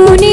মনে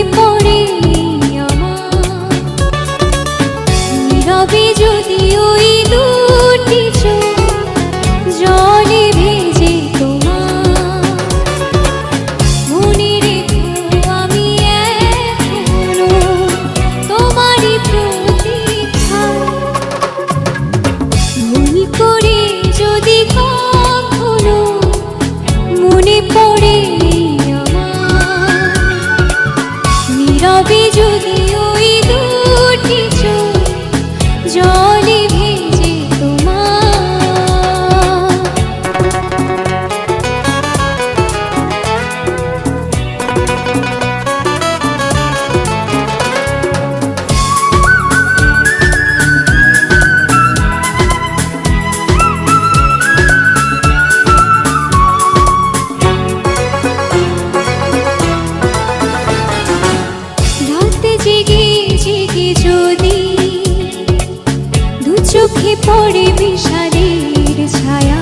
চোখে পড়ে বিষাদের ছায়া।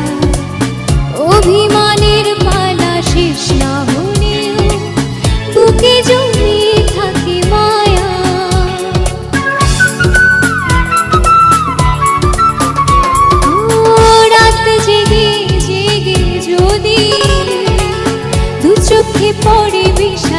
অভিমানের পালা শেষ না হলেও বুকে জমিয়ে থাকে মায়া। রাত জেগে জেগে যদি দু চোখে পড়ে বিষা